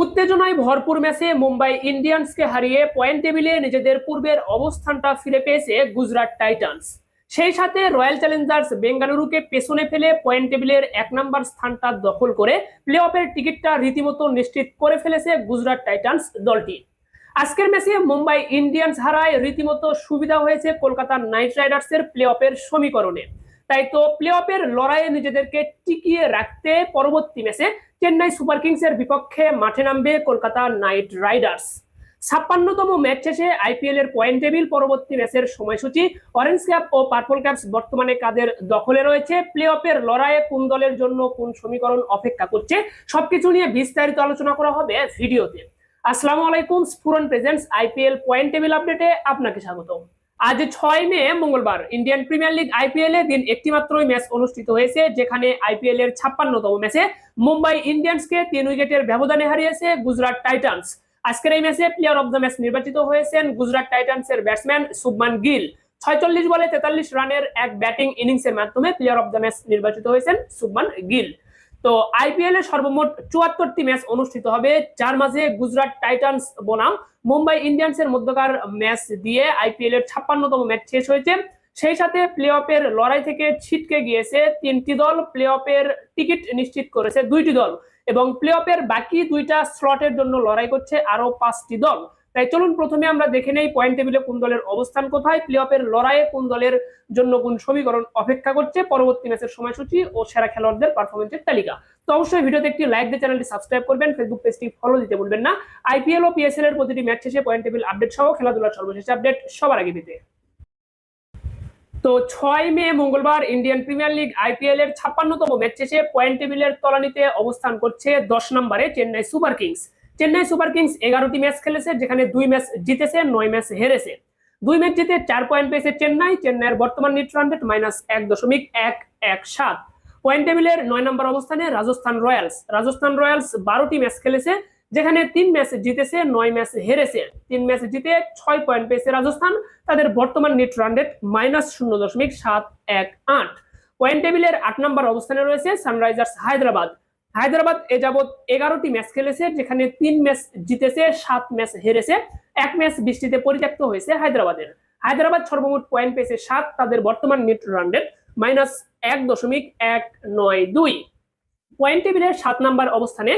উত্তেজনায় ভরপুর ম্যাচে মুম্বাই ইন্ডিয়ান্সকে হারিয়ে পয়েন্ট টেবিলে নিজেদের পূর্বের অবস্থানটা ফিরে পেয়েছে গুজরাট টাইটান্স। সেই সাথে রয়্যাল চ্যালেঞ্জার্স বেঙ্গালুরুকে পেছনে ফেলে পয়েন্ট টেবিলের এক নম্বর স্থানটা দখল করে প্লে অফের টিকিটটা রীতিমতো নিশ্চিত করে ফেলেছে গুজরাট টাইটান্স দলটি। আজকের ম্যাচে মুম্বাই ইন্ডিয়ান্স হারায় রীতিমতো সুবিধা হয়েছে কলকাতা নাইট রাইডার্সের প্লে অফের সমীকরণে। তাই তো প্লে অফের লড়াইয়ে নিজেদেরকে টিকিয়ে রাখতে পরবর্তী ম্যাচে চেন্নাই সুপার কিংসের বিপক্ষে মাঠে নামবে কলকাতা নাইট রাইডার্স। ছাপ্পান্নতম ম্যাচ শেষে আইপিএল এর পয়েন্ট টেবিল পরবর্তী ম্যাচের সময়সূচি, অরেঞ্জ ক্যাপ ও পার্পল ক্যাপস বর্তমানে কাদের দখলে রয়েছে? প্লে অফের লড়াইয়ে কোন দলের জন্য কোন সমীকরণ অপেক্ষা করছে? সবকিছু নিয়ে বিস্তারিত আলোচনা করা হবে ভিডিওতে। আসসালামু আলাইকুম, Sphuran presents, IPL point table আপডেটে আপনাকে স্বাগত আজ ছয় মে, মঙ্গলবার। ইন্ডিয়ান প্রিমিয়ার লিগ আইপিএল এ দিন একটি মাত্রই ম্যাচ অনুষ্ঠিত হয়েছে, যেখানে আইপিএল এর ছাপ্পান্নতম ম্যাচে মুম্বাই ইন্ডিয়ান্সকে তিন উইকেটের ব্যবধানে হারিয়েছে গুজরাট টাইটান্স। আজকের এই ম্যাচে প্লেয়ার অব দ্য ম্যাচ নির্বাচিত হয়েছেন গুজরাট টাইটান্স এর ব্যাটসম্যান শুভমান গিল। ছয়চল্লিশ বলে তেতাল্লিশ রানের এক ব্যাটিং ইনিংসের মাধ্যমে প্লেয়ার অব দ্য ম্যাচ নির্বাচিত হয়েছেন শুভমান গিল। তো আইপিএল এর সর্বমোট চুয়াত্তরটি ম্যাচ অনুষ্ঠিত হবে। যার মাঝে গুজরাট টাইটান্স বনাম। মুম্বাই ইন্ডিয়ান্স এর মধ্যকার ম্যাচ দিয়ে আইপিএল এর ছাপ্পান্নতম ম্যাচ শেষ হয়েছে। সেই সাথে প্লে অফের লড়াই থেকে ছিটকে গিয়েছে তিনটি দল। প্লে অফের টিকিট নিশ্চিত করেছে দুইটি দল। এবং প্লে অফের বাকি দুইটা স্লটের জন্য লড়াই করছে আরও পাঁচটি দল। তাই চলুন প্রথমে আমরা দেখে নেই পয়েন্ট টেবিলে কোন দলের অবস্থান কোথায় প্লে অফের লড়াইয়ে কোন দলের জন্য কোন সমীকরণ অপেক্ষা করছে, পরবর্তী ম্যাচের সময়সূচি ও সেরা খেলোয়াড়দের পারফরমেন্সের তালিকা। তো অবশ্যই ভিডিওতে একটি লাইক দিয়ে চ্যানেলটি সাবস্ক্রাইব করবেন ফেসবুক পেজটি ফলো দিতে ভুলবেন না। আইপিএল ও পিএসএল এর প্রতিটি ম্যাচ শেষে পয়েন্ট টেবিল আপডেট সহ খেলাধুলার সর্বশেষ আপডেট সবার আগে পেতে। তো ছয় মে মঙ্গলবার ইন্ডিয়ান প্রিমিয়ার লিগ আইপিএল এর ছাপ্পান্নতম ম্যাচ শেষে পয়েন্ট টেবিলের তলানিতে অবস্থান করছে দশ নম্বরে Chennai Super Kings. Chennai Super Kings এগারোটি ম্যাচ খেলেছে, যেখানে দুই ম্যাচ জিতেছে, নয় ম্যাচ হেরেছে। দুই ম্যাচ জিতে চার পয়েন্ট পেয়েছে চেন্নাই, চেন্নাইয়ের বর্তমান নিট রান রেট মাইনাস এক দশমিক এক এক সাত। পয়েন্ট টেবিলের নয় নম্বর অবস্থানে রাজস্থান রয়্যালস। রাজস্থান রয়্যালস বারোটি ম্যাচ খেলেছে, যেখানে তিন ম্যাচ জিতেছে, নয় ম্যাচ হেরেছে। তিন ম্যাচ জিতে ছয় পয়েন্ট পেয়েছে রাজস্থান, তাদের বর্তমান নেট রান রেট মাইনাস শূন্য দশমিক সাত এক আট। পয়েন্ট টেবিলের আট নম্বর অবস্থানে রয়েছে সানরাইজার্স হায়দ্রাবাদ। হায়দ্রাবাদ এ যাবৎ এগারোটি ম্যাচ খেলেছে, যেখানে তিন ম্যাচ জিতেছে, সাত ম্যাচ হেরেছে। এক ম্যাচ বৃষ্টিতে পরিত্যক্ত হয়েছে হায়দ্রাবাদের। হায়দ্রাবাদ সর্বমোট পয়েন্ট পেয়েছে সাত, তাদের বর্তমান নেট রান রেট মাইনাস এক দশমিক এক নয় দুই। পয়েন্ট টেবিলের সাত নাম্বার অবস্থানে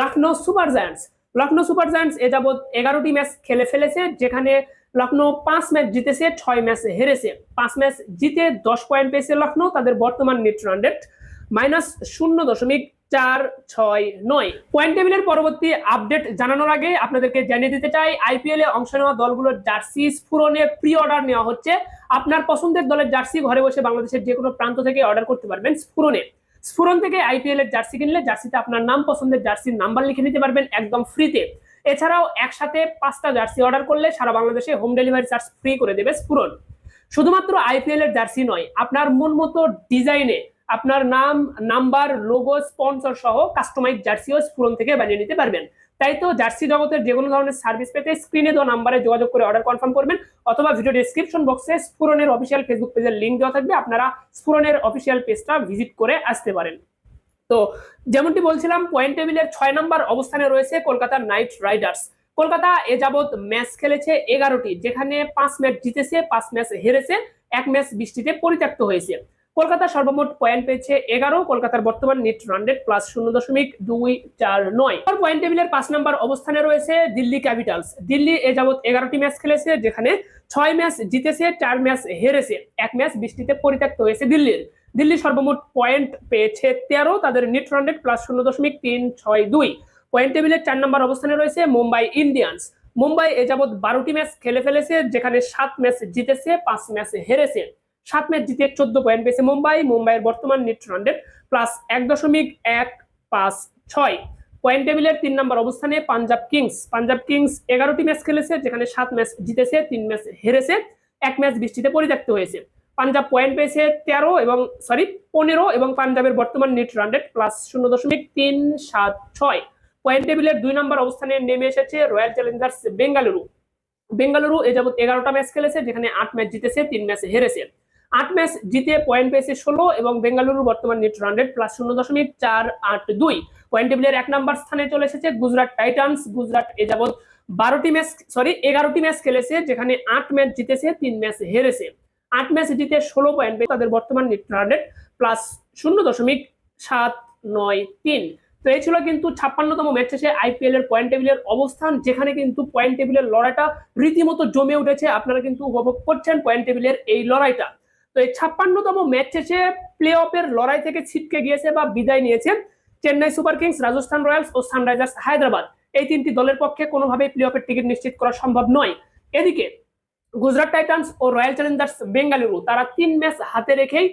Lucknow Super Giants. Lucknow Super Giants এ যাবৎ এগারোটি ম্যাচ খেলে ফেলেছে, যেখানে লখনৌ পাঁচ ম্যাচ জিতেছে, ছয় ম্যাচ হেরেছে। পাঁচ ম্যাচ জিতে দশ পয়েন্ট পেয়েছে লখনৌ, তাদের বর্তমান নেট রান রেট মাইনাস শূন্য দশমিক চার, ছয়, নয়। পয়েন্ট টেবিলের পরবর্তী আপডেট জানানোর আগে আপনাদেরকে জানিয়ে দিতে চাই আইপিএল এ অংশ নেওয়া দলগুলোর জার্সি স্ফুরণে প্রি অর্ডার নেওয়া হচ্ছে। আপনার পছন্দের দলের জার্সি ঘরে বসে বাংলাদেশের যে কোনো প্রান্ত থেকে অর্ডার করতে পারবেন স্ফুরণে স্ফুরন থেকে আইপিএল এর জার্সি কিনলে জার্সিতে আপনার নাম, পছন্দের জার্সির নাম্বার লিখে নিতে পারবেন একদম ফ্রিতে এছাড়াও একসাথে পাঁচটা জার্সি অর্ডার করলে সারা বাংলাদেশে হোম ডেলিভারি চার্জ ফ্রি করে দেবে স্ফুরন শুধুমাত্র আইপিএল এর জার্সি নয়, আপনার মন মতো ডিজাইনে আপনার নাম, নাম্বার লোগো স্পন্সর সহ কাস্টমাইজ জার্সিও স্ফুরন থেকে বানিয়ে নিতে পারবেন। তাই তো জার্সি জগতের যে কোনো ধরনের সার্ভিস পেতে স্ক্রিনে দেওয়া নাম্বারে যোগাযোগ করে অর্ডার কনফার্ম করবেন অথবা ভিডিও ডিসক্রিপশন বক্সে স্ফুরনের অফিসিয়াল ফেসবুক পেজের লিঙ্ক দেওয়া থাকবে। আপনারা স্ফুরনের অফিসিয়াল পেজটা ভিজিট করে আসতে পারেন। তো যেমনটি বলছিলাম পয়েন্ট টেবিলের ছয় নম্বর অবস্থানে রয়েছে কলকাতা নাইট রাইডার্স কলকাতা এ যাবৎ ম্যাচ খেলেছে এগারোটি, যেখানে পাঁচ ম্যাচ জিতেছে, পাঁচ ম্যাচ হেরেছে, এক ম্যাচ বৃষ্টিতে পরিত্যক্ত হয়েছে। কলকাতা সর্বমোট পয়েন্ট পেয়েছে এগারো, কলকাতার বর্তমান নেট রান রেট প্লাস শূন্য দশমিক দুই চার নয়। পয়েন্ট টেবিলের পাঁচ নম্বর অবস্থানে রয়েছে দিল্লি ক্যাপিটালস দিল্লি এ যাবৎ এগারোটি ম্যাচ খেলেছে, যেখানে ছয় ম্যাচ জিতেছে, চার ম্যাচ হেরেছে। এক ম্যাচ বৃষ্টিতে পরিত্যক্ত হয়েছে দিল্লির। দিল্লি সর্বমোট পয়েন্ট পেয়েছে তেরো, তাদের নেট রান রেট প্লাস শূন্য দশমিক তিন ছয় দুই। পয়েন্ট টেবিলের চার নম্বর অবস্থানে রয়েছে মুম্বাই ইন্ডিয়ান্স। মুম্বাই এ যাবৎ বারোটি ম্যাচ খেলে ফেলেছে, যেখানে সাত ম্যাচ জিতেছে, পাঁচ ম্যাচ হেরেছে। সাত ম্যাচ জিতে চোদ্দ পয়েন্ট পেয়েছে মুম্বাই। মুম্বাইয়ের বর্তমান নেট রান প্লাস এক দশমিক এক পাঁচ ছয়। পয়েন্ট টেবিলের তিন নম্বর অবস্থানে পাঞ্জাব কিংস। পাঞ্জাব কিংস এগারোটি ম্যাচ খেলেছে, যেখানে সাত ম্যাচ জিতেছে, তিন ম্যাচ হেরেছে, এক ম্যাচ বৃষ্টিতে পরিত্যক্ত হয়েছে। পাঞ্জাব পয়েন্ট পেয়েছে তেরো এবং সরি পনেরো এবং পাঞ্জাবের বর্তমান নেট রান প্লাস শূন্য দশমিক তিন সাত ছয়। পয়েন্ট টেবিলের দুই নম্বর অবস্থানে নেমে এসেছে রয়্যাল চ্যালেঞ্জার্স বেঙ্গালুরু বেঙ্গালুরু এ যাবৎ এগারোটা ম্যাচ খেলেছে, যেখানে আট ম্যাচ জিতেছে, তিন ম্যাচ হেরেছে। আট ম্যাচ জিতে পয়েন্ট পেয়েছে ষোলো এবং বেঙ্গালুরু বর্তমান নেট রান রেট প্লাস শূন্য দশমিক চার আট দুই। পয়েন্ট টেবিলের এক নাম্বার স্থানে চলে এসেছে গুজরাট টাইটান্স গুজরাট এ যাবৎ বারোটি ম্যাচ সরি এগারোটি ম্যাচ খেলেছে, যেখানে আট ম্যাচ জিতেছে, তিন ম্যাচ হেরেছে। আট ম্যাচ জিতে ষোলো পয়েন্ট পেয়ে তাদের বর্তমান নেট রান রেট প্লাস শূন্য দশমিক সাত নয় তিন। তো এই ছিল কিন্তু ছাপ্পান্নতম ম্যাচ শেষে আইপিএল এর পয়েন্ট টেবিলের অবস্থান, যেখানে কিন্তু পয়েন্ট টেবিলের লড়াইটা রীতিমতো জমে উঠেছে। আপনারা কিন্তু উপভোগ করছেন পয়েন্ট টেবিলের এই লড়াইটা। তো এই ছাপ্পান্নতম ম্যাচ শেষে প্লে অফের লড়াই থেকে ছিটকে গিয়েছে বা বিদায় নিয়েছে Chennai Super Kings, Rajasthan Royals ও সানরাইজার্স হায়দ্রাবাদ। এই তিনটি দলের পক্ষে কোনোভাবেই প্লে অফের টিকিট নিশ্চিত করা সম্ভব নয়। এদিকে গুজরাট টাইটান্স ও রয়্যাল চ্যালেঞ্জার্স বেঙ্গালুরু, তারা তিন ম্যাচ হাতে রেখেই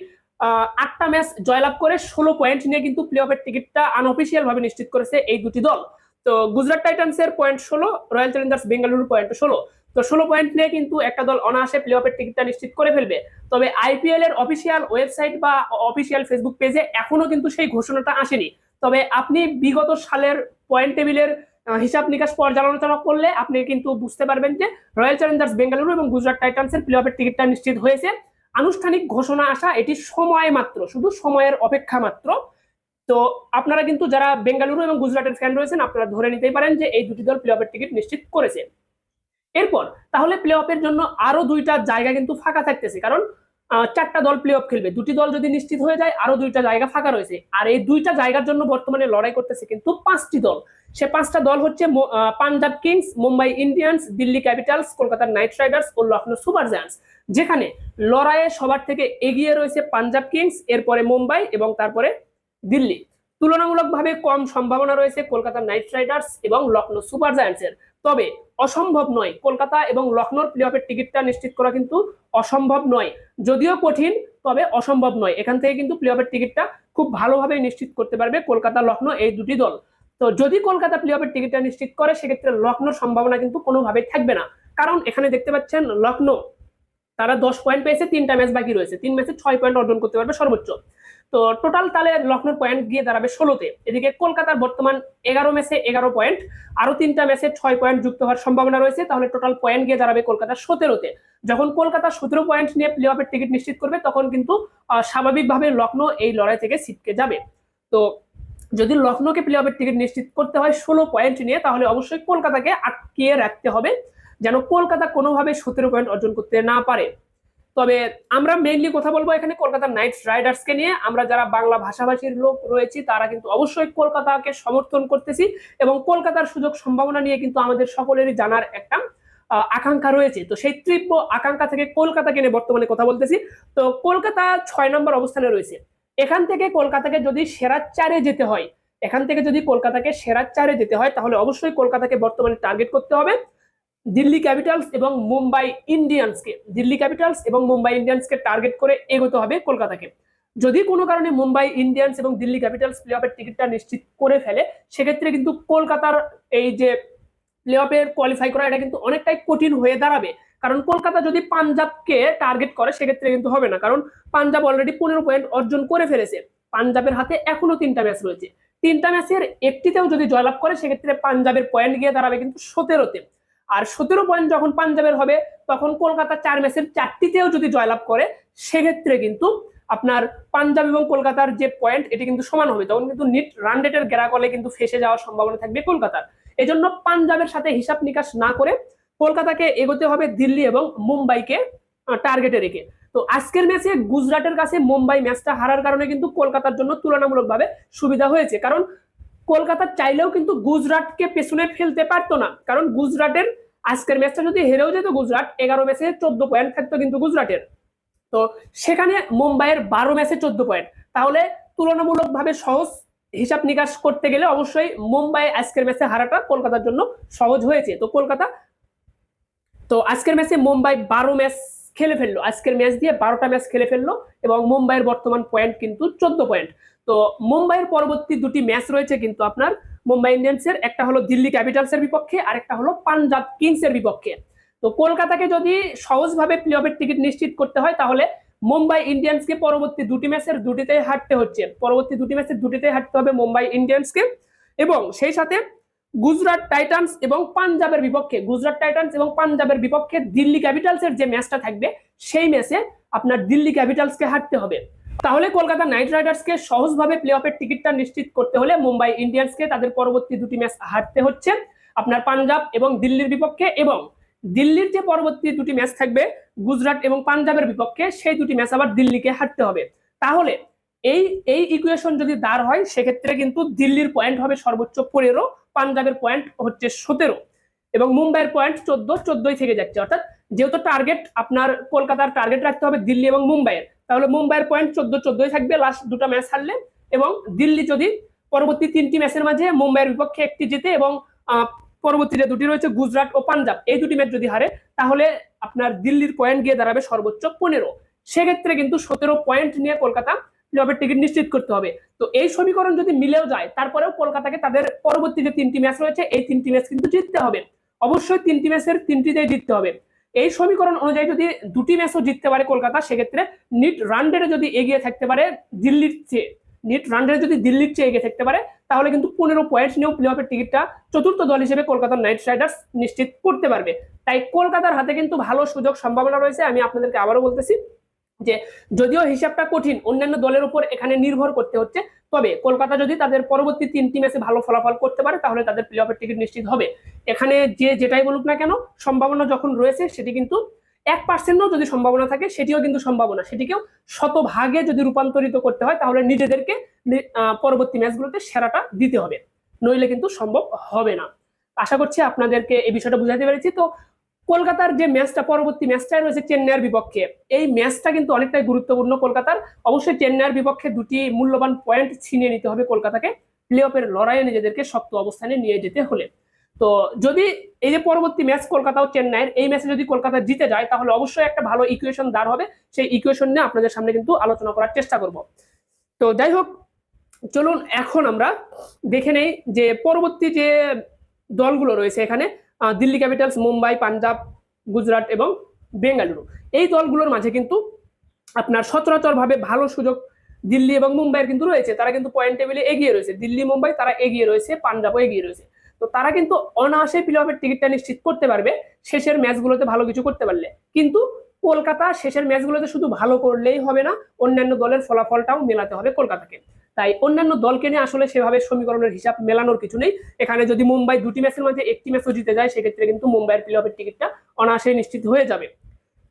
আটটা ম্যাচ জয়লাভ করে ষোলো পয়েন্ট নিয়ে কিন্তু প্লে অফের টিকিটটা আনঅফিসিয়াল ভাবে নিশ্চিত করেছে এই দুটি দল। তো গুজরাট টাইটান্সের পয়েন্ট ষোলো, রয়্যাল চ্যালেঞ্জার্স বেঙ্গালুরু পয়েন্ট ষোলো। তো ষোলো পয়েন্ট নিয়ে কিন্তু একটা দল অনায়াসে প্লে অফের টিকিটটা নিশ্চিত করে ফেলবে। তবে আইপিএল এর অফিসিয়াল ওয়েবসাইট বা অফিসিয়াল ফেসবুক পেজে এখনও কিন্তু সেই ঘোষণাটা আসেনি। তবে আপনি বিগত সালের পয়েন্ট টেবিলের হিসাব নিকাশ পর্যালোচনা করলে আপনি কিন্তু বুঝতে পারবেন যে রয়্যাল চ্যালেঞ্জার্স বেঙ্গালুরু এবং গুজরাট টাইটান্সের প্লে অফের টিকিটটা নিশ্চিত হয়েছে। আনুষ্ঠানিক ঘোষণা আসা এটি সময় মাত্র, শুধু সময়ের অপেক্ষা মাত্র। তো আপনারা কিন্তু যারা বেঙ্গালুরু এবং গুজরাটের ফ্যান রয়েছেন, আপনারা ধরে নিতেই পারেন যে এই দুটি দল প্লে অফের টিকিট নিশ্চিত করেছে। এরপর, তাহলে প্লে অফের জন্য আরও দুইটা জায়গা কিন্তু ফাঁকা থাকতেছে। কারণ চারটা দল প্লে অফ খেলবে। দুটি দল যদি নিশ্চিত হয়ে যায়, আরও দুইটা জায়গা ফাঁকা রয়েছে। আর এই দুইটা জায়গার জন্য বর্তমানে লড়াই করতেছে কিন্তু পাঁচটি দল। সে পাঁচটা দল হচ্ছে Punjab Kings, Mumbai Indians, Delhi Capitals, কলকাতার নাইট রাইডার্স ও লখনৌ সুপার জায়ান্টস। যেখানে লড়াইয়ে সবার থেকে এগিয়ে রয়েছে পাঞ্জাব কিংস, এরপরে মুম্বাই এবং তারপরে দিল্লি। তুলনামূলকভাবে কম সম্ভাবনা রয়েছে কলকাতার নাইট রাইডার্স এবং লখনৌ সুপার জায়ান্টসের। তবে অসম্ভব নয়। কলকাতা এবং লখনৌর প্লে অফের টিকিটটা নিশ্চিত করা কিন্তু অসম্ভব নয়। যদিও কঠিন, তবে অসম্ভব নয়। এখান থেকে কিন্তু প্লে অফের টিকিটটা খুব ভালোভাবে নিশ্চিত করতে পারবে কলকাতা লখনৌ এই দুটি দল। তো যদি কলকাতা প্লে অফের টিকিটটা নিশ্চিত করে, সেক্ষেত্রে লখনৌর সম্ভাবনা কিন্তু কোনোভাবেই থাকবে না। কারণ এখানে দেখতে পাচ্ছেন লখনৌ তারা দশ পয়েন্ট পেয়েছে, তিনটা ম্যাচ বাকি রয়েছে। তিন ম্যাচে ছয় পয়েন্ট অর্জন করতে পারবে সর্বোচ্চ। তো টোটাল তাহলে লখনৌর পয়েন্ট গিয়ে দাঁড়াবে ষোলোতে। এদিকে কলকাতার বর্তমান এগারো ম্যাচে এগারো পয়েন্ট আরও তিনটা ম্যাচে ছয় পয়েন্ট যুক্ত হওয়ার সম্ভাবনা রয়েছে, তাহলে টোটাল পয়েন্ট গিয়ে দাঁড়াবে কলকাতার সতেরোতে। যখন কলকাতা সতেরো পয়েন্ট নিয়ে প্লে অফের টিকিট নিশ্চিত করবে, তখন কিন্তু স্বাভাবিকভাবে লখনৌ এই লড়াই থেকে ছিটকে যাবে। তো যদি লখনৌকে প্লে অফের টিকিট নিশ্চিত করতে হয় ষোলো পয়েন্ট নিয়ে, তাহলে অবশ্যই কলকাতাকে আটকিয়ে রাখতে হবে, যেন কলকাতা কোনোভাবে সতেরো পয়েন্ট অর্জন করতে না পারে। তবে আমরা মেইনলি কথা বলব এখানে কলকাতা নাইট রাইডার্সকে নিয়ে। আমরা যারা বাংলা ভাষাভাষীর লোক রয়েছি, তারা কিন্তু অবশ্যই কলকাতাকে সমর্থন করতেছি এবং কলকাতার সুযোগ সম্ভাবনা নিয়ে কিন্তু আমাদের সকলেরই জানার একটা আকাঙ্ক্ষা রয়েছে। তো সেই তীব্র আকাঙ্ক্ষা থেকে কলকাতাকে নিয়ে বর্তমানে কথা বলতেছি। তো কলকাতা ছয় নম্বর অবস্থানে রয়েছে। এখান থেকে কলকাতাকে যদি সেরা চারে যেতে হয়, এখান থেকে যদি কলকাতাকে সেরা চারে যেতে হয়, তাহলে অবশ্যই কলকাতাকে বর্তমানে টার্গেট করতে হবে। দিল্লি ক্যাপিটালস এবং মুম্বাই ইন্ডিয়ান্সকে। দিল্লি ক্যাপিটালস এবং মুম্বাই ইন্ডিয়ান্সকে টার্গেট করে এগোতে হবে কলকাতাকে। যদি কোনো কারণে মুম্বাই ইন্ডিয়ান্স এবং দিল্লি ক্যাপিটালস প্লে অফের টিকিটটা নিশ্চিত করে ফেলে, সেক্ষেত্রে কিন্তু কলকাতার এই যে প্লে অফের কোয়ালিফাই করা, এটা কিন্তু অনেকটাই কঠিন হয়ে দাঁড়াবে। কারণ কলকাতা যদি পাঞ্জাবকে টার্গেট করে, সেক্ষেত্রে কিন্তু হবে না। কারণ পাঞ্জাব অলরেডি পনেরো পয়েন্ট অর্জন করে ফেলেছে। পাঞ্জাবের হাতে এখনও তিনটা ম্যাচ রয়েছে। তিনটা ম্যাচের একটিতেও যদি জয়লাভ করে, সেক্ষেত্রে পাঞ্জাবের পয়েন্ট গিয়ে দাঁড়াবে কিন্তু সতেরোতে। আর সতেরো পয়েন্ট যখন পাঞ্জাবের হবে, তখন কলকাতা চার ম্যাচের চারটিতেও যদি জয়লাভ করে, সেক্ষেত্রে কিন্তু আপনার পাঞ্জাব এবং কলকাতার যে পয়েন্ট এটি কিন্তু সমান হবে। তখন কিন্তু নিট রান রেটের গ্যারাকলে কিন্তু ফেসে যাওয়ার সম্ভাবনা থাকবে কলকাতার। এজন্য পাঞ্জাবের সাথে হিসাব নিকাশ না করে কলকাতাকে এগোতে হবে দিল্লি এবং মুম্বাইকে টার্গেটে রেখে। তো আজকের ম্যাচে গুজরাটের কাছে মুম্বাই ম্যাচটা হারার কারণে কিন্তু কলকাতার জন্য তুলনামূলকভাবে সুবিধা হয়েছে। কারণ কলকাতা চাইলেও কিন্তু গুজরাটকে পেছনে ফেলতে পারতো না। কারণ গুজরাটের আজকের ম্যাচটা যদি হেরেও যেত গুজরাট, এগারো ম্যাচে চোদ্দ পয়েন্ট থাকতো কিন্তু গুজরাটের। তো সেখানে মুম্বাইয়ের বারো ম্যাচে চোদ্দ পয়েন্ট তাহলে তুলনামূলকভাবে সহজ হিসাব নিকাশ করতে গেলে অবশ্যই মুম্বাই আজকের ম্যাচে হারাটা কলকাতার জন্য সহজ হয়েছে। তো কলকাতা, তো আজকের ম্যাচে মুম্বাই বারো ম্যাচ খেলে ফেলল। আজকের ম্যাচ দিয়ে বারোটা ম্যাচ খেলে ফেলল এবং মুম্বাইয়ের বর্তমান পয়েন্ট কিন্তু চোদ্দ পয়েন্ট তো মুম্বাইয়ের পরবর্তী দুটি ম্যাচ রয়েছে কিন্তু আপনার মুম্বাই ইন্ডিয়ান্সের, একটা হলো দিল্লি ক্যাপিটালসের বিপক্ষে আর একটা হলো পাঞ্জাব কিংসের বিপক্ষে। তো কলকাতাকে যদি সহজভাবে প্লে অফের টিকিট নিশ্চিত করতে হয়, তাহলে মুম্বাই ইন্ডিয়ান্সকে পরবর্তী দুটি ম্যাচের দুটিতেই হারতে হচ্ছে। পরবর্তী দুটি ম্যাচের দুটিতেই হারতে হবে মুম্বাই ইন্ডিয়ান্সকে এবং সেই সাথে গুজরাট টাইটান্স এবং পাঞ্জাবের বিপক্ষে। গুজরাট টাইটান্স এবং পাঞ্জাবের বিপক্ষে দিল্লি ক্যাপিটালসের যে ম্যাচটা থাকবে, সেই ম্যাচে আপনার দিল্লি ক্যাপিটালসকে হারতে হবে। তাহলে কলকাতা নাইট রাইডার্সকে সহজভাবে প্লে অফের টিকিটটা নিশ্চিত করতে হলে মুম্বাই ইন্ডিয়ান্সকে তাদের পরবর্তী দুটি ম্যাচ হারতে হচ্ছে। আপনার পাঞ্জাব এবং দিল্লির বিপক্ষে এবং দিল্লির যে পরবর্তী দুটি ম্যাচ থাকবে, গুজরাট এবং পাঞ্জাবের বিপক্ষে সেই দুটি ম্যাচ আবার দিল্লিকে হারতে হবে। তাহলে এই এই ইকুয়েশন যদি দাঁড় হয়, সেক্ষেত্রে কিন্তু দিল্লির পয়েন্ট হবে সর্বোচ্চ পনেরো, পাঞ্জাবের পয়েন্ট হচ্ছে সতেরো এবং মুম্বাইয়ের পয়েন্ট চোদ্দ, চোদ্দই থেকে যাচ্ছে। অর্থাৎ যেহেতু টার্গেট আপনার কলকাতার টার্গেট রাখতে হবে দিল্লি এবং মুম্বাইয়ের। তাহলে মুম্বাইয়ের পয়েন্ট চোদ্দ চোদ্দই থাকবে লাস্ট দুটো ম্যাচ হারলে। এবং দিল্লি যদি পরবর্তী তিনটি ম্যাচের মাঝে মুম্বাইয়ের বিপক্ষে একটি জিতে এবং পরবর্তী যে দুটি রয়েছে গুজরাট ও পাঞ্জাব, এই দুটি ম্যাচ যদি হারে, তাহলে আপনার দিল্লির পয়েন্ট গিয়ে দাঁড়াবে সর্বোচ্চ পনেরো। সেক্ষেত্রে কিন্তু সতেরো পয়েন্ট নিয়ে কলকাতা প্লেঅফের টিকিট নিশ্চিত করতে হবে। তো এই সমীকরণ যদি মিলেও যায়, তারপরেও কলকাতাকে তাদের পরবর্তী যে তিনটি ম্যাচ রয়েছে, এই তিনটি ম্যাচ কিন্তু জিততে হবে। অবশ্যই তিনটি ম্যাচের তিনটিতেই জিততে হবে। এই সমীকরণ অনুযায়ী যদি দুটি ম্যাচও জিততে পারে কলকাতা, সেক্ষেত্রে নিট রান রেটে যদি এগিয়ে থাকতে পারে দিল্লির চেয়ে নিট রান রেটে যদি দিল্লির চেয়ে এগিয়ে থাকতে পারে, তাহলে কিন্তু পনেরো পয়েন্ট নিয়েও প্লে অফের টিকিটটা চতুর্থ দল হিসেবে কলকাতার নাইট রাইডার্স নিশ্চিত করতে পারবে। তাই কলকাতার হাতে কিন্তু ভালো সুযোগ সম্ভাবনা রয়েছে। আমি আপনাদেরকে আবারও বলতেছি যে যদিও হিসাবটা কঠিন, অন্যান্য দলের উপর এখানে নির্ভর করতে হচ্ছে, তবে কলকাতা যদি তাদের পরবর্তী তিনটি ম্যাচে ভালো ফলাফল করতে পারে, তাহলে তাদের প্লে অফের টিকিট নিশ্চিত হবে। এখানে যে যেটাই বলুক না কেন, সম্ভাবনা যখন রয়েছে, সেটি কিন্তু এক পার্সেন্টও যদি সম্ভাবনা থাকে, সেটিও কিন্তু সম্ভাবনা। সেটিকেও শতভাগে যদি রূপান্তরিত করতে হয়, তাহলে নিজেদেরকে পরবর্তী ম্যাচগুলোতে সেরাটা দিতে হবে। নইলে কিন্তু সম্ভব হবে না। আশা করছি আপনাদেরকে এই বিষয়টা বুঝাতে পেরেছি। তো কলকাতার যে ম্যাচটা, পরবর্তী ম্যাচটা রয়েছে চেন্নাইয়ের বিপক্ষে। এই ম্যাচটা কিন্তু অনেকটাই গুরুত্বপূর্ণ কলকাতার। অবশ্যই চেন্নাইয়ের বিপক্ষে দুটি মূল্যবান পয়েন্ট ছিনিয়ে নিতে হবে কলকাতাকে। প্লে অফের লড়াইয়ে নিজেদেরকে শক্ত অবস্থানে নিয়ে যেতে হলে। তো যদি এই যে পরবর্তী ম্যাচ কলকাতা ও চেন্নাইয়ের, এই ম্যাচে যদি কলকাতা জিতে যায়, তাহলে অবশ্যই একটা ভালো ইকুয়েশন দাঁড় হবে। সেই ইকুয়েশন নিয়ে আপনাদের সামনে কিন্তু আলোচনা করার চেষ্টা করব। তো যাই হোক, চলুন এখন আমরা দেখে নেই যে পরবর্তী যে দলগুলো রয়েছে এখানে দিল্লি ক্যাপিটালস, মুম্বাই, পাঞ্জাব, গুজরাট এবং বেঙ্গালুরু। এই দলগুলোর মাঝে কিন্তু আপনার সচরাচরভাবে ভালো সুযোগ দিল্লি এবং মুম্বাইয়ের কিন্তু রয়েছে। তারা কিন্তু পয়েন্ট টেবিলে এগিয়ে রয়েছে। দিল্লি, মুম্বাই, তারা এগিয়ে রয়েছে, পাঞ্জাবও এগিয়ে রয়েছে। তো তারা কিন্তু অনায়াসে প্লে অফের টিকিটটা নিশ্চিত করতে পারবে, শেষের ম্যাচগুলোতে ভালো কিছু করতে পারলে। কিন্তু কলকাতা শেষের ম্যাচগুলোতে শুধু ভালো করলেই হবে না, অন্যান্য দলের ফলাফলটাও মেলাতে হবে কলকাতাকে। তাই অন্যান্য দলকে নিয়ে আসলে সেভাবে সমীকরণের হিসাব মেলানোর কিছু নেই। এখানে যদি মুম্বাই দুটি ম্যাচের মধ্যে একটি ম্যাচও জিতে যায়, সেক্ষেত্রে কিন্তু মুম্বাইয়ের প্লে অফের টিকিটটা অনায়াসে নিশ্চিত হয়ে যাবে।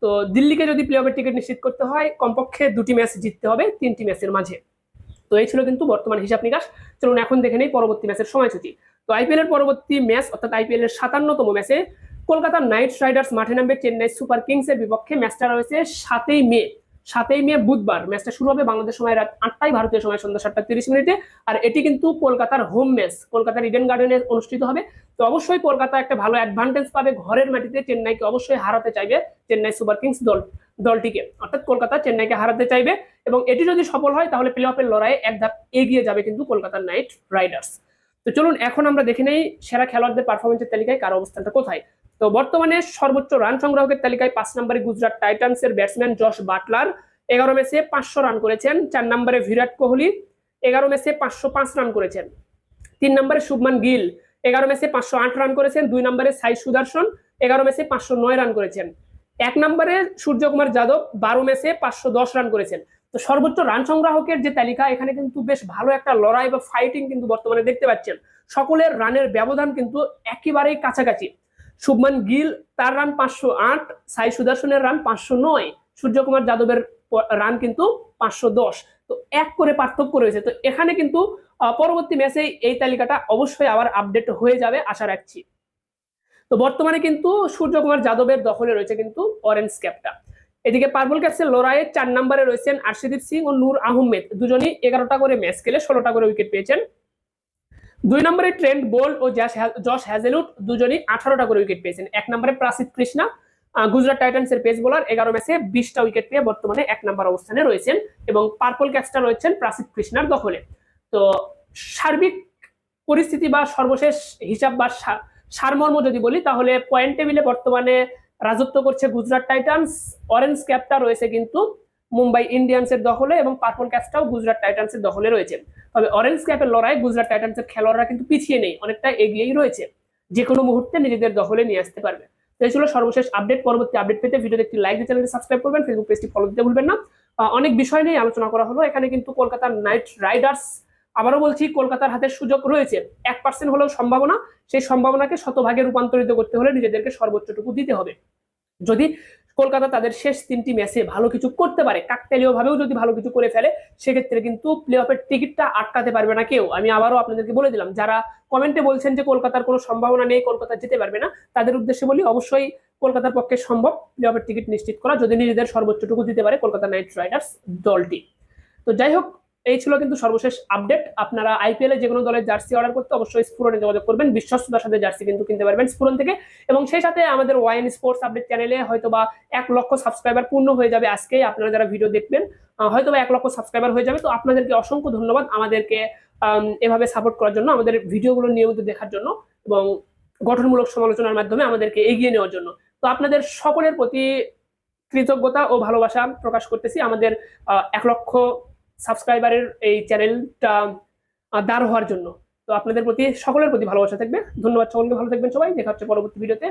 তো দিল্লিকে যদি প্লে অফের টিকিট নিশ্চিত করতে হয়, কমপক্ষে দুটি ম্যাচ জিততে হবে তিনটি ম্যাচের মাঝে। তো এই ছিল কিন্তু বর্তমান হিসাব নিকাশ। চলুন এখন দেখে নেই পরবর্তী ম্যাচের সময়সূচি। তো আইপিএল এর পরবর্তী ম্যাচ অর্থাৎ আইপিএল এর সাতান্নতম ম্যাচে কলকাতা নাইট রাইডার্স মাঠে নামবে চেন্নাই সুপার কিংস এর বিপক্ষে ম্যাচটা রয়েছে সাতই মে। সাতই মে বুধবার ম্যাচটা শুরু হবে বাংলাদেশ সময় রাত আটটায়, ভারতীয় সময় সন্ধ্যা সাতটা তিরিশ মিনিটে। আর এটি কিন্তু কলকাতার হোম ম্যাচ কলকাতার ইডেন গার্ডেনে অনুষ্ঠিত হবে। তো অবশ্যই কলকাতা একটা ভালো অ্যাডভান্টেজ পাবে ঘরের মাটিতে। চেন্নাইকে অবশ্যই হারাতে চাইবে চেন্নাই সুপার কিংস দল, দলটিকে। অর্থাৎ কলকাতা চেন্নাইকে হারাতে চাইবে এবং এটি যদি সফল হয় তাহলে প্লে অফের লড়াইয়ে এক ধাপ এগিয়ে যাবে কিন্তু কলকাতার নাইট রাইডার্স তো চলুন, এখন আমরা দেখে নেই সেরা খেলোয়াড়দের পারফরমেন্সের তালিকায় কার অবস্থানটা কোথায়। তো বর্তমানে সর্বোচ্চ রান সংগ্রাহকের তালিকায় পাঁচ নম্বরে গুজরাট টাইটান্সের ব্যাটসম্যান জশ বাটলার। এগারো ম্যাচে পাঁচশো রান করেছেন। চার নম্বরে বিরাট কোহলি, এগারো ম্যাচে পাঁচশো পাঁচ রান করেছেন। তিন নম্বরে শুভমান গিল, এগারো ম্যাচে পাঁচশো আট রান করেছেন। দুই নম্বরে সাই সুদর্শন, এগারো ম্যাচে পাঁচশো নয় রান করেছেন। এক নম্বরে সূর্যকুমার যাদব, বারো ম্যাচে পাঁচশো দশ রান করেছেন। তো সর্বোচ্চ রান সংগ্রাহকের যে তালিকা, এখানে কিন্তু বেশ ভালো একটা লড়াই বা ফাইটিং কিন্তু বর্তমানে দেখতে পাচ্ছেন। সকলের রানের ব্যবধান কিন্তু একেবারেই কাছাকাছি। শুভমান গিল, তার রান পাঁচশো আট, সাই সুদর্শনের রান পাঁচশো নয়, সূর্যকুমার যাদবের রান কিন্তু পাঁচশো দশ। তো এক করে পার্থক্য রয়েছে। তো এখানে কিন্তু পরবর্তী ম্যাচে এই তালিকাটা অবশ্যই আবার আপডেট হয়ে যাবে, আশা রাখছি। তো বর্তমানে কিন্তু সূর্যকুমার যাদবের দখলে রয়েছে কিন্তু অরেঞ্জ ক্যাপটা এদিকে পার্বল ক্যাপসের লড়াইয়ে চার নম্বরে রয়েছেন আরশদীপ সিং ও নূর আহমেদ। দুজনই এগারোটা করে ম্যাচ খেলে ষোলোটা করে উইকেট পেয়েছেন। দুই নম্বরে ট্রেন্ট বোল্ট ও জ্যাস হ্যা- জশ হ্যাজেলুড দুজনই আঠারোটা করে উইকেট পেয়েছেন। এক নম্বরে প্রাসিদ কৃষ্ণা গুজরাট টাইটান্সের পেস বোলার, এগারো ম্যাচে বিশটা উইকেট পেয়ে বর্তমানে এক নম্বর অবস্থানে রয়েছেন এবং পার্পল ক্যাপসটা রয়েছেন প্রাসিদ কৃষ্ণার দখলে। তো সার্বিক পরিস্থিতি বা সর্বশেষ হিসাব বা সারমর্ম যদি বলি, তাহলে পয়েন্ট টেবিলে বর্তমানে রাজত্ব করছে গুজরাট টাইটান্স, অরেঞ্জ ক্যাপটা রয়েছে কিন্তু মুম্বাই ইন্ডিয়ান্সের দখলে এবং পার্পল ক্যাপটাও গুজরাট টাইটান্সের দখলে রয়েছে। তবে অরেঞ্জ ক্যাপের লড়াই গুজরাট টাইটান্সের খেলোয়াড়রা কিন্তু পিছিয়ে নেই, অনেকটা এগিয়েই রয়েছে। যে কোনো মুহূর্তে নিজেদের দখলে নিয়ে আসতে পারবে। এই ছিল সর্বশেষ আপডেট পরবর্তী আপডেট পেতে ভিডিওতে একটি লাইক দিয়ে চ্যানেলটি সাবস্ক্রাইব করবেন। ফেসবুক পেজটি ফলো দিতে ভুলবেন না। অনেক বিষয় নিয়ে আলোচনা করা হলো। এখানে কিন্তু কলকাতার নাইট রাইডার্স আবারও বলছি, কলকাতার হাতে সুযোগ রয়েছে। এক পার্সেন্ট হলেও সম্ভাবনা। সেই সম্ভাবনাকে শতভাগে রূপান্তরিত করতে হলে নিজেদেরকে সর্বোচ্চটুকু দিতে হবে। যদি কলকাতা তাদের শেষ তিনটি ম্যাচে ভালো কিছু করতে পারে। কাকতালীয় ভাবেও যদি ভালো কিছু করে ফেলে, সেক্ষেত্রে কিন্তু প্লে অফের টিকিটটা আটকাতে পারবে না কেউ। আমি আবারও আপনাদেরকে বলে দিলাম, যারা কমেন্টে বলছেন যে কলকাতার কোনো সম্ভাবনা নেই, কলকাতা যেতে পারবে না, তাদের উদ্দেশ্যে বলি অবশ্যই কলকাতার পক্ষে সম্ভব প্লে অফের টিকিট নিশ্চিত করা। যদি নিজেদের সর্বোচ্চটুকু দিতে পারে কলকাতা নাইট রাইডার্স দলটি। তো যাই হোক এই ছিল কিন্তু সর্বশেষ আপডেট আপনারা আইপিএল এ যে কোনো দলের জার্সি অর্ডার করতে অবশ্যই স্ফুরনে যোগাযোগ করবেন। বিশ্বস্ততার সাথে জার্সি কিন্তু কিনতে পারবেন স্ফুরন থেকে। এবং সেই সাথে আমাদের ওয়াইন স্পোর্টস আপডেট চ্যানেলে হয়তো বা এক লক্ষ সাবস্ক্রাইবার পূর্ণ হয়ে যাবে আজকেই। আপনারা যারা ভিডিও দেখবেন হয়তো বা এক লক্ষ সাবস্ক্রাইবার হয়ে যাবে। তো আপনাদেরকে অসংখ্য ধন্যবাদ আমাদেরকে এভাবে সাপোর্ট করার জন্য, আমাদের ভিডিওগুলো নিয়মিত দেখার জন্য এবং গঠনমূলক সমালোচনার মাধ্যমে আমাদেরকে এগিয়ে নেওয়ার জন্য। তো আপনাদের সকলের প্রতি কৃতজ্ঞতা ও ভালোবাসা প্রকাশ করতেছি। আমাদের এক লক্ষ সাবস্ক্রাইবারের এই চ্যানেলটা দাঁড় হওয়ার জন্য। তো আপনাদের প্রতি, সকলের প্রতি ভালোবাসা থাকবে। ধন্যবাদ সকলকে, ভালো থাকবেন সবাই। দেখা হচ্ছে পরবর্তী ভিডিওতে।